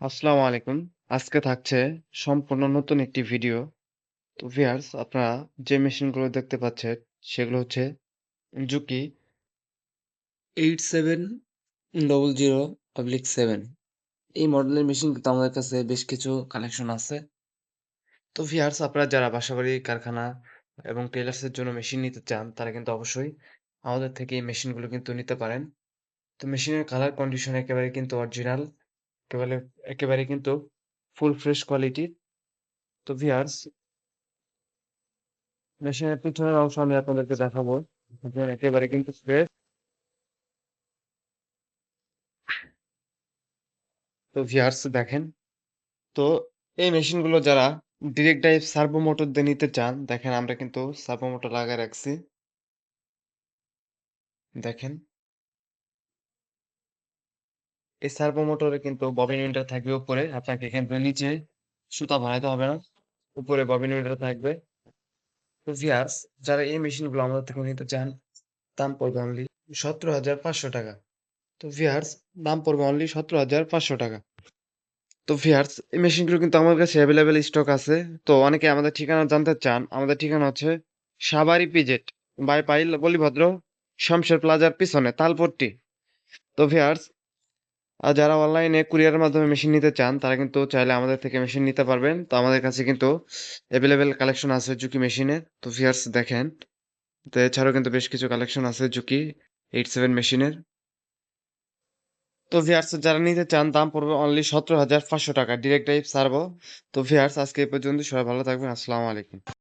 আসসালামু আলাইকুম। আজকে থাকছে সম্পূর্ণ নতুন একটি ভিডিও। তো ভিউয়ার্স আপনারা যে মেশিনগুলো দেখতে পাচ্ছেন সেগুলো হচ্ছে জুকি 8700/7 এই মডেলের মেশিন কিন্তু আমাদের কাছে বেশ কিছু কালেকশন আছে। তো ভিউয়ার্স আপনারা যারা বাসাবাড়ি, কারখানা এবং টেইলার্সের জন্য মেশিন নিতে চান তারা কিন্তু অবশ্যই আমাদের থেকে এই মেশিনগুলো কিন্তু নিতে পারেন। তো মেশিনের কালার কন্ডিশন একেবারে কিন্তু অরিজিনাল একেবারে একেবারে কিন্তু ফুল ফ্রেশ কোয়ালিটির। তো ভিউয়ার্স মেশিনের পিছনের অংশ আমি আপনাদেরকে দেখাবো। একেবারে কিন্তু ফ্রেশ। তো ভিউয়ার্স দেখেন। তো এই মেশিনগুলো যারা ডিরেক্ট ড্রাইভ সার্ভো মোটর দিয়ে নিতে চান, দেখেন আমরা কিন্তু সার্ভো মোটর লাগায় রাখছি। দেখেন। এই সার্ভো মোটরে কিন্তু ববিন উইন্ডার থাকবে উপরে। আপনাকে এখান থেকে নিচে সুতা বানাইতে হবে না। উপরে ববিন উইন্ডার থাকবে। তো ভিউয়ার্স যারা এই মেশিনগুলো আমাদের থেকে নিতে চান, দাম পড়বে অনলি ৳১৭,৫০০ তো ভিউয়ার্স দাম পড়বে অনলি ৳১৭,৫০০ তো ভিউয়ার্স এই মেশিনগুলো কিন্তু আমার কাছে অ্যাভেলেবেল স্টক আছে। তো অনেকে আমাদের ঠিকানা জানতে চান। আমাদের ঠিকানা হচ্ছে Sabari EPZ by pile Balibhadra Shamsher প্লাজার পিছনে তালপট্টি। তো ভিউয়ার্স আর যারা অনলাইনে কুরিয়ারের মাধ্যমে মেশিন নিতে চান তারা কিন্তু চাইলে আমাদের থেকে মেশিন নিতে পারবেন। তো আমাদের কাছে কিন্তু অ্যাভেলেবেল কালেকশন আছে জুকি মেশিনের। তো ভিউয়ার্স দেখেন। তো এছাড়াও কিন্তু বেশ কিছু কালেকশন আছে জুকি 87 মেশিনের। তো ভিউয়ার্স যারা নিতে চান দাম পড়বে অনলি ৳১৭,৫০০ ডিরেক্ট টাইপ সার্ভো। তো ভিউয়ার্স আজকে এই পর্যন্ত সবাই ভালো থাকবেন। আসসালামু আলাইকুম।